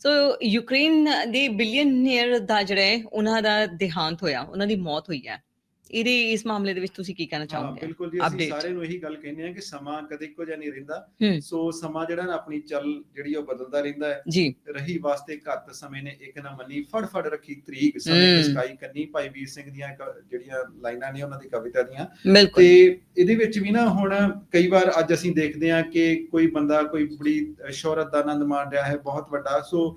ਸੋ Ukraine ਦੇ billionaire ਦਾ ਜਿਹੜਾ ਹੈ, ਉਹਨਾਂ ਦਾ ਦੇਹਾਂਤ ਹੋਇਆ, ਉਹਨਾਂ ਦੀ ਮੌਤ ਹੋਈ ਹੈ। ਇਹਦੇ ਇਸ ਮਾਮਲੇ ਦੇ ਵਿੱਚ ਤੁਸੀਂ ਕੀ ਕਹਿਣਾ ਚਾਹੋਗੇ? ਬਿਲਕੁਲ ਜੀ ਅਸੀਂ. ਸਾਰਿਆਂ ਨੂੰ ਇਹੀ ਗੱਲ ਕਹਿੰਦੇ ਆ ਕਿ ਸਮਾਂ ਕਦੇ ਇੱਕੋ ਜਿਹਾ ਨਹੀਂ ਰਹਿੰਦਾ। ਸੋ ਸਮਾਂ ਜਿਹੜਾ ਨਾ ਆਪਣੀ ਚੱਲ ਜਿਹੜੀ ਉਹ ਬਦਲਦਾ ਰਹਿੰਦਾ ਹੈ। ਜੀ। ਰਹੀ ਵਾਸਤੇ ਘੱਟ ਸਮੇਂ ਨੇ ਇੱਕ ਨਾ ਮੰਨੀ ਫੜ ਫੜ ਰੱਖੀ ਤਰੀਕ। ਸਮੇਂ ਸਕਾਈ ਕੰਨੀ ਭਾਈ ਵੀਰ ਸਿੰਘ ਦੀਆਂ ਜਿਹੜੀਆਂ ਲਾਈਨਾਂ ਨੇ ਉਹਨਾਂ ਦੀ ਕਵਿਤਾ ਦੀਆਂ। ਤੇ ਇਹਦੇ ਵਿੱਚ ਵੀ ਨਾ ਹੁਣ ਕਈ ਵਾਰ ਅੱਜ ਅਸੀਂ ਦੇਖਦੇ ਹਾਂ ਕਿ ਕੋਈ ਬੰਦਾ ਕੋਈ ਬੜੀ ਸ਼ੋਹਰਤ ਦਾ ਆਨੰਦ ਮਾਣ ਰਿਹਾ ਹੈ ਬਹੁਤ ਵੱਡਾ। ਸੋ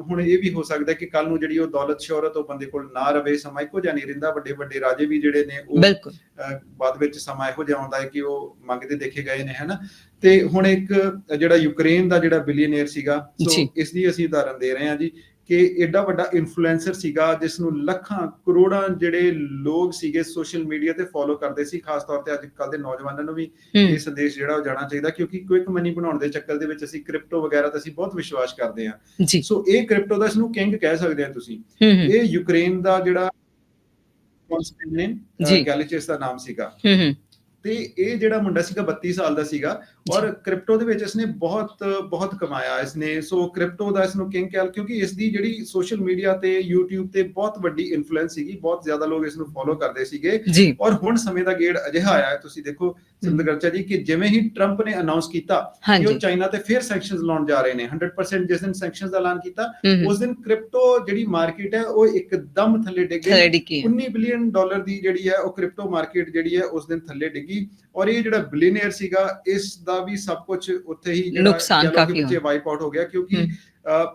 ਹੁਣ ਇਹ ਵੀ ਹੋ ਸਕਦਾ ਕਿ ਕੱਲ ਨੂੰ ਜਿਹੜੀ ਉਹ ਦੌਲਤ ਸ਼ੋਹਰਤ ਉਹ ਬੰਦੇ ਕੋਲ ਨਾ ਰਵੇ ਸਮਾਂ ਇੱਕੋ ਜਿਹਾ ਨਹੀਂ ਰਹਿੰਦਾ ਵੱਡੇ ਵੱਡੇ ਰਾਜੇ ਵੀ ਜਿਹੜੇ ਨੇ ਉਹ ਬਾਅਦ ਵਿੱਚ ਸਮਾਂ ਇਹੋ ਜਿਹਾ ਆਉਂਦਾ ਹੈ ਕਿ ਉਹ ਮੰਗਦੇ ਦੇਖੇ ਗਏ ਨੇ ਹਨਾ? ਤੇ ਹੁਣ ਇੱਕ ਜਿਹੜਾ ਯੂਕਰੇਨ ਦਾ ਜਿਹੜਾ ਬਿਲੀਅਨਰ ਸੀਗਾ ਸੋ। ਇਸ ਦੀ ਅਸੀਂ ਉਦਾਹਰਨ ਦੇ ਰਹੇ ਹਾਂ ਜੀ ਕਿ ਐਡਾ ਵੱਡਾ ਇਨਫਲੂਐਂਸਰ ਸੀਗਾ ਜਿਸ ਨੂੰ ਲੱਖਾਂ ਕਰੋੜਾਂ ਜਿਹੜੇ ਲੋਕ ਸੀਗੇ ਸੋਸ਼ਲ ਮੀਡੀਆ ਤੇ ਫੋਲੋ ਕਰਦੇ ਸੀ ਖਾਸ ਤੌਰ ਤੇ ਅੱਜ ਕੱਲ ਦੇ ਨੌਜਵਾਨਾਂ ਨੂੰ ਵੀ ਇਹ ਸੰਦੇਸ਼ ਜਿਹੜਾ ਉਹ ਜਾਣਾ ਚਾਹੀਦਾ ਕਿਉਂਕਿ ਕੁਇਕ ਮਨੀ ਬਣਾਉਣ ਦੇ ਚੱਕਰ ਦੇ ਵਿੱਚ ਅਸੀਂ ਕ੍ਰਿਪਟੋ ਵਗੈਰਾ ਤੇ ਅਸੀਂ ਬਹੁਤ ਵਿਸ਼ਵਾਸ ਕਰਦੇ ਹਾਂ। ਸੋ ਇਹ ਕ੍ਰਿਪਟੋ ਦਾ ਇਸ ਨੂੰ ਕਿੰਗ ਕਹਿ ਸਕਦੇ ਆ ਤੁਸੀਂ। ਇਹ ਯੂਕਰੇਨ ਦਾ ਜਿਹੜਾ ਕਨਸਟੈਂਟਿਨ ਜੀ। ਗੈਲਿਚਸ ਦਾ ਨਾਮ ਸੀਗਾ ਹੂੰ ਹੂੰ ਤੇ ਇਹ ਜਿਹੜਾ ਮੁੰਡਾ ਸੀਗਾ 32 ਸਾਲ ਦਾ ਸੀਗਾ ਔਰ ਕ੍ਰਿਪਟੋ ਦੇ ਵਿੱਚ ਇਸਨੇ ਬਹੁਤ ਬਹੁਤ ਕਮਾਇਆ ਇਸਨੇ ਸੋ ਕ੍ਰਿਪਟੋ ਦਾ ਇਸਨੂੰ ਕਿੰਗ ਕਹਿ ਕਿਉਂਕਿ ਇਸ ਦੀ ਜਿਹੜੀ ਸੋਸ਼ਲ ਮੀਡੀਆ ਤੇ YouTube ਤੇ ਬਹੁਤ ਵੱਡੀ ਇਨਫਲੂਐਂਸ ਸੀਗੀ ਬਹੁਤ ਜ਼ਿਆਦਾ ਲੋਕ ਇਸ ਨੂੰ ਫੋਲੋ ਕਰਦੇ ਸੀਗੇ। ਔਰ ਹੁਣ ਸਮੇਂ ਦਾ ਗੇੜ ਅਜਿਹਾ ਆਇਆ ਹੈ ਤੁਸੀਂ ਦੇਖੋ ਸਿੰਦਗਰਚਾ ਜੀ ਕਿ ਜਿਵੇਂ ਹੀ ਟਰੰਪ ਨੇ ਅਨਾਉਂਸ ਕੀਤਾ ਕਿ ਉਹ ਚਾਈਨਾ ਤੇ ਫਿਰ ਸੈਂਕਸ਼ਨਸ ਲਾਉਣ ਜਾ ਰਹੇ ਨੇ 100% ਜਿਸ ਦਿਨ ਸੈਂਕਸ਼ਨਸ ਦਾ ਐਲਾਨ ਕੀਤਾ ਉਸ ਦਿਨ ਕ੍ਰਿਪਟੋ ਜਿਹੜੀ ਮਾਰਕੀਟ ਹੈ ਉਹ ਇੱਕਦਮ ਥੱਲੇ ਡਿੱਗ ਗਈ। ਥੱਲੇ ਡਿੱਗੀ ਹੈ। 19 ਬਿਲੀਅਨ ਡਾਲਰ ਦੀ ਜਿਹੜੀ ਹੈ ਉਹ ਕ੍ਰਿਪਟੋ ਮਾਰਕੀਟ ਜਿਹੜੀ ਹੈ ਉਸ ਦਿਨ ਥੱਲੇ ਡਿੱਗੀ। ਔਰ ਇਹ ਜਿਹੜਾ ਬਿਲੀਅਨਰ ਸੀਗਾ ਇਸ ਦਾ ਵੀ ਸਭ ਕੁਝ ਉੱਥੇ ਹੀ ਨੁਕਸਾਨ ਲਓ ਕਿ ਕਾਫੀ ਵਾਈਪ ਆਊਟ ਹੋ ਗਿਆ ਕਿਉਂਕਿ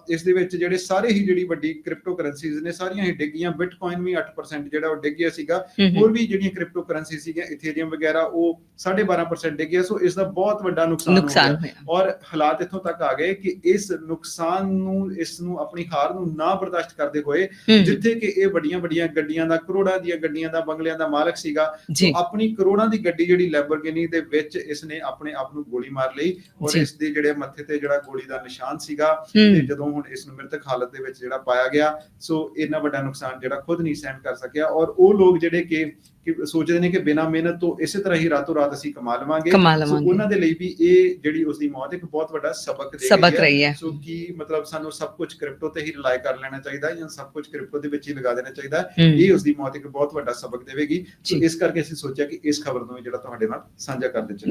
ਇਸ ਦੇ ਵਿੱਚ ਜਿਹੜੇ ਸਾਰੇ ਹੀ ਜਿਹੜੀ ਵੱਡੀ ਕ੍ਰਿਪਟੋ ਕਰੰਸੀਜ਼ ਨੇ ਸਾਰੀਆਂ ਹੀ ਡਿੱਗੀਆਂ। ਬਿਟਕੋਇਨ ਵੀ 8% ਜਿਹੜਾ ਉਹ ਡਿੱਗ ਗਿਆ ਸੀਗਾ। ਹੋਰ ਵੀ ਜਿਹੜੀਆਂ ਕ੍ਰਿਪਟੋ ਕਰੰਸੀ ਸੀਗੀਆਂ ਇਥੇਰੀਅਮ ਵਗੈਰਾ ਉਹ 12.5% ਡਿੱਗ ਗਿਆ। ਸੋ ਇਸ ਦਾ ਬਹੁਤ ਵੱਡਾ ਨੁਕਸਾਨ ਹੋ ਗਿਆ। ਔਰ ਹਾਲਾਤ ਇੱਥੋਂ ਤੱਕ ਆ ਗਏ ਕਿ ਇਸ ਨੁਕਸਾਨ ਨੂੰ ਇਸ ਨੂੰ ਆਪਣੀ ਹਾਰ ਨੂੰ ਨਾ ਬਰਦਾਸ਼ਤ ਕਰਦੇ ਹੋਏ ਜਿੱਥੇ ਕਿ ਇਹ ਵੱਡੀਆਂ ਵੱਡੀਆਂ ਗੱਡੀਆਂ ਦਾ ਕਰੋੜਾਂ ਦੀਆਂ ਗੱਡੀਆਂ ਦਾ ਬੰਗਲਿਆਂ ਦਾ ਮਾਲਕ ਸੀਗਾ। ਆਪਣੀ ਕਰੋੜਾਂ ਦੀ ਗੱਡੀ ਜਿਹੜੀ ਲੈਂਬਰਗਿਨੀ ਦੇ ਵਿੱਚ ਇਸਨੇ ਆਪਣੇ ਆਪ ਨੂੰ ਗੋਲੀ ਮਾਰ ਲਈ। ਔਰ। ਇਸ ਦੇ ਜਿਹੜੇ ਮੱਥੇ ਤੇ ਜਿਹੜਾ ਗੋਲੀ ਦਾ ਨਿਸ਼ਾਨ ਸੀਗਾ ਹੂੰ। ਤੇ ਜਦੋਂ ਹੁਣ ਇਸ ਨੂੰ ਮ੍ਰਿਤਕ ਹਾਲਤ ਦੇ ਵਿੱਚ ਜਿਹੜਾ ਪਾਇਆ ਗਿਆ ਸੋ ਇੰਨਾ ਵੱਡਾ ਨੁਕਸਾਨ ਜਿਹੜਾ ਖੁਦ ਨਹੀਂ ਸਹਿਣ ਕਰ ਸਕਿਆ ਔਰ ਉਹ ਲੋਕ ਜਿਹੜੇ ਕਿ ਕਿ ਸੋਚਦੇ ਨੇ ਕਿ ਬਿਨਾਂ ਮਿਹਨਤ ਤੋਂ ਇਸੇ ਤਰ੍ਹਾਂ ਹੀ ਰਾਤੋਂ ਰਾਤ ਅਸੀਂ ਕਮਾ ਲਵਾਂਗੇ। ਸੋ ਉਹਨਾਂ ਦੇ ਲਈ ਵੀ ਇਹ ਜਿਹੜੀ ਉਸ ਦੀ ਮੌਤ ਇੱਕ ਬਹੁਤ ਵੱਡਾ ਸਬਕ ਦੇ ਸਬਕ ਗਈ ਹੈ। ਰਹੀ ਹੈ। ਸੋ ਕੀ ਮਤਲਬ ਸਾਨੂੰ ਸਭ ਕੁਝ ਕ੍ਰਿਪਟੋ ਤੇ ਹੀ ਰਿਲਾਈ ਕਰ ਲੈਣਾ ਚਾਹੀਦਾ ਜਾਂ ਸਭ ਕੁਝ ਕ੍ਰਿਪਟੋ ਦੇ ਵਿੱਚ ਹੀ ਲਗਾ ਦੇਣਾ ਚਾਹੀਦਾ? ਇਹ ਉਸ ਦੀ ਮੌਤ ਇੱਕ ਬਹੁਤ ਵੱਡਾ ਸਬਕ ਦੇਵੇਗੀ। ਸੋ। ਇਸ ਕਰਕੇ ਅਸੀਂ ਸੋਚਿਆ ਕਿ ਇਸ ਖਬਰ ਨੂੰ ਵੀ ਜਿਹੜਾ ਤੁਹਾਡੇ ਨਾਲ ਸਾਂਝਾ ਕਰ ਦਿੱਤਾ